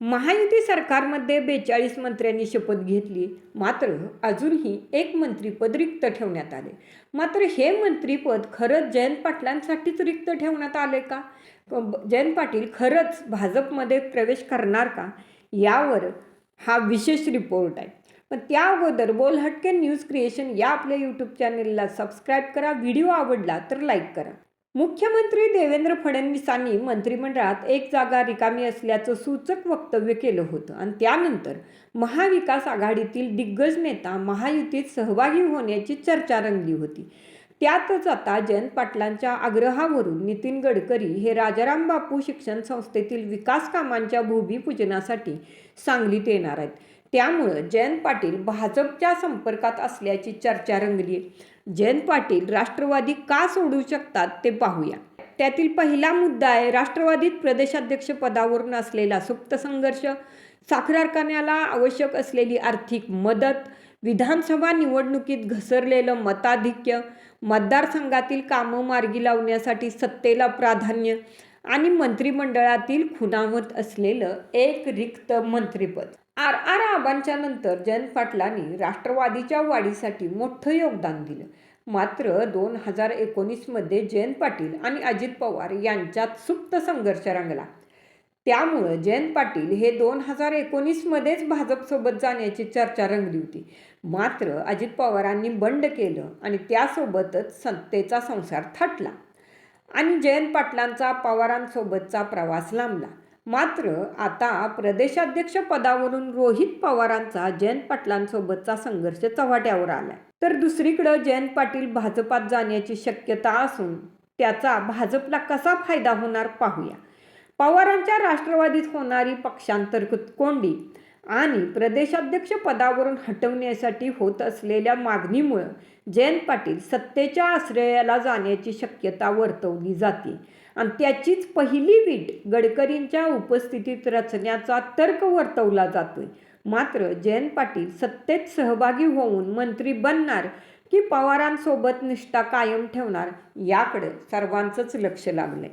महायुती सरकारमध्ये बेचाळीस मंत्र्यांनी शपथ घेतली. मात्र अजूनही एक मंत्रीपद रिक्त ठेवण्यात आले. मात्र हे मंत्रीपद खरंच जयंत पाटलांसाठीच रिक्त ठेवण्यात आले का? जयंत पाटील खरंच भाजपमध्ये प्रवेश करणार का? यावर हा विशेष रिपोर्ट आहे. पण त्या अगोदर बोल हटके न्यूज क्रिएशन या आपल्या यूट्यूब चॅनेलला सबस्क्राईब करा. व्हिडिओ आवडला तर लाईक करा. मुख्यमंत्री देवेंद्र फडणवीसांनी मंत्रिमंडळात एक जागा रिकामी असल्याचं सूचक वक्तव्य केलं होतं आणि त्यानंतर महाविकास आघाडीतील दिग्गज नेता महायुतीत सहभागी होण्याची चर्चा रंगली होती. त्यातच आता जयंत पाटलांच्या आग्रहावरून नितीन गडकरी हे राजाराम बापू शिक्षण संस्थेतील विकास कामांच्या भूमिपूजनासाठी सांगलीत येणार आहेत. त्यामुळं जयंत पाटील भाजपच्या संपर्कात असल्याची चर्चा रंगली आहे. जयंत पाटील राष्ट्रवादी का सोडू शकतात ते पाहूया त्यातील पहिला मुद्दा आहे राष्ट्रवादीत प्रदेशाध्यक्ष पदावरून असलेला सुप्त संघर्ष साखर कारखान्याला आवश्यक असलेली आर्थिक मदत विधानसभा निवडणुकीत घसरलेलं मताधिक्य मतदारसंघातील कामं मार्गी लावण्यासाठी सत्तेला प्राधान्य आणि मंत्रिमंडळातील खुणावत असलेलं एक रिक्त मंत्रिपद आर आर आबांच्या नंतर जयंत पाटलांनी राष्ट्रवादीच्या वाढीसाठी मोठं योगदान दिलं. मात्र दोन हजार एकोणीसमध्ये जयंत पाटील आणि अजित पवार यांच्यात सुप्त संघर्ष रंगला. त्यामुळं जयंत पाटील हे दोन हजार एकोणीसमध्येच भाजपसोबत जाण्याची चर्चा रंगली होती. मात्र अजित पवारांनी बंड केलं आणि त्यासोबतच सत्तेचा संसार थाटला आणि जयंत पाटलांचा पवारांसोबतचा प्रवास लांबला. मात्र आता प्रदेशाध्यक्ष पदावरून रोहित पवारांचा जयंत पाटलांसोबतचा संघर्ष चव्हाट्यावर आलाय. तर दुसरीकडं जयंत पाटील भाजपात जाण्याची शक्यता असून त्याचा भाजपला कसा फायदा होणार पाहूया. पवारांच्या राष्ट्रवादीत होणारी पक्षांतर कोंडी आणि प्रदेशाध्यक्ष पदावरून हटवण्यासाठी होत असलेल्या मागणीमुळं जयंत पाटील सत्तेच्या आश्रयाला जाण्याची शक्यता वर्तवली जाते. आणि त्याचीच पहिली वीट गडकरींच्या उपस्थितीत रचण्याचा तर्क वर्तवला जातोय. मात्र जयंत पाटील सत्तेत सहभागी होऊन मंत्री बनणार की पवारांसोबत निष्ठा कायम ठेवणार याकडे सर्वांचंच लक्ष लागलंय.